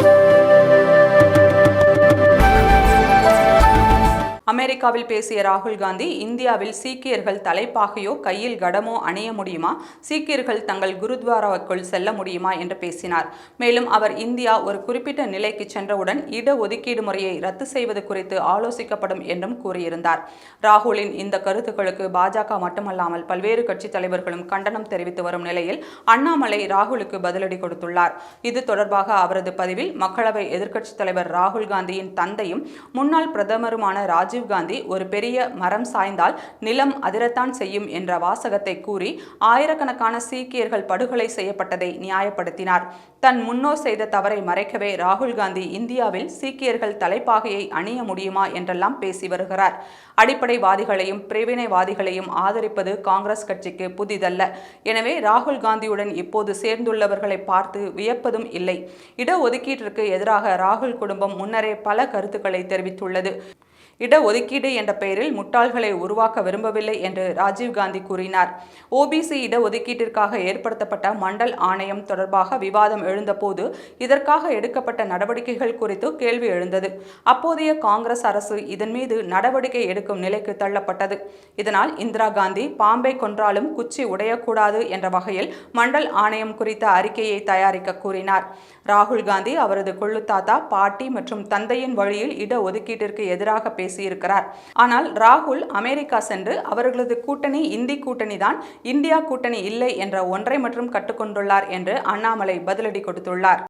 Thank you. அமெரிக்காவில் பேசிய ராகுல் காந்தி இந்தியாவில் சீக்கியர்கள் தலைப்பாகையோ கையில் கடமோ அணிய முடியுமா? சீக்கியர்கள் தங்கள் குருத்வாராவுக்குள் செல்ல முடியுமா? என்று பேசினார். மேலும் அவர் இந்தியா ஒரு குறிப்பிட்ட நிலைக்கு சென்றவுடன் இட ஒதுக்கீடு முறையை ரத்து செய்வது குறித்து ஆலோசிக்கப்படும் என்றும் கூறியிருந்தார். ராகுலின் இந்த கருத்துக்களுக்கு பாஜக மட்டுமல்லாமல் பல்வேறு கட்சித் தலைவர்களும் கண்டனம் தெரிவித்து வரும் நிலையில் அண்ணாமலை ராகுலுக்கு பதிலடி கொடுத்துள்ளார். இது தொடர்பாக அவரது பதிவில் மக்களவை எதிர்க்கட்சித் தலைவர் ராகுல் காந்தியின் தந்தையும் முன்னாள் பிரதமருமான ராஜீவ் காந்தி ஒரு பெரிய மரம் சாய்ந்தால் நிலம் அதிரத்தான் செய்யும் என்ற வாசகத்தை கூறி ஆயிரக்கணக்கான சீக்கியர்கள் படுகொலை செய்யப்பட்டதை நியாயப்படுத்தினார். தன் முன்னோர் செய்த தவறை மறைக்கவே ராகுல் காந்தி இந்தியாவில் சீக்கியர்கள் தலைப்பாகையை அணிய முடியுமா என்றெல்லாம் பேசி வருகிறார். அடிப்படைவாதிகளையும் பிரிவினைவாதிகளையும் ஆதரிப்பது காங்கிரஸ் கட்சிக்கு புதிதல்ல. எனவே ராகுல் காந்தியுடன் இப்போது சேர்ந்துள்ளவர்களை பார்த்து வியப்பதும் இல்லை. இடஒதுக்கீட்டிற்கு எதிராக ராகுல் குடும்பம் முன்னரே பல கருத்துக்களை தெரிவித்துள்ளது. இடஒதுக்கீடு என்ற பெயரில் முட்டாள்களை உருவாக்க விரும்பவில்லை என்று ராஜீவ்காந்தி கூறினார். ஓபிசி இடஒதுக்கீட்டிற்காக ஏற்படுத்தப்பட்ட மண்டல் ஆணையம் தொடர்பாக விவாதம் எழுந்தபோது இதற்காக எடுக்கப்பட்ட நடவடிக்கைகள் குறித்து கேள்வி எழுந்தது. அப்போதைய காங்கிரஸ் அரசு இதன் மீது நடவடிக்கை எடுக்கும் நிலைக்கு தள்ளப்பட்டது. இதனால் இந்திரா காந்தி பாம்பை கொன்றாலும் குச்சி உடையக்கூடாது என்ற வகையில் மண்டல் ஆணையம் குறித்த அறிக்கையை தயாரிக்க கூறினார். ராகுல் காந்தி அவரது கொள்ளு தாத்தா பாட்டி மற்றும் தந்தையின் வழியில் இடஒதுக்கீட்டிற்கு எதிராக பேசியிருக்கிறார். ஆனால் ராகுல் அமெரிக்கா சென்று அவர்களது கூட்டணி இந்தி கூட்டணி தான் இந்தியா கூட்டணி இல்லை என்ற ஒன்றை மட்டும் கற்றுக்கொண்டுள்ளார் என்று அண்ணாமலை பதிலடி கொடுத்துள்ளார்.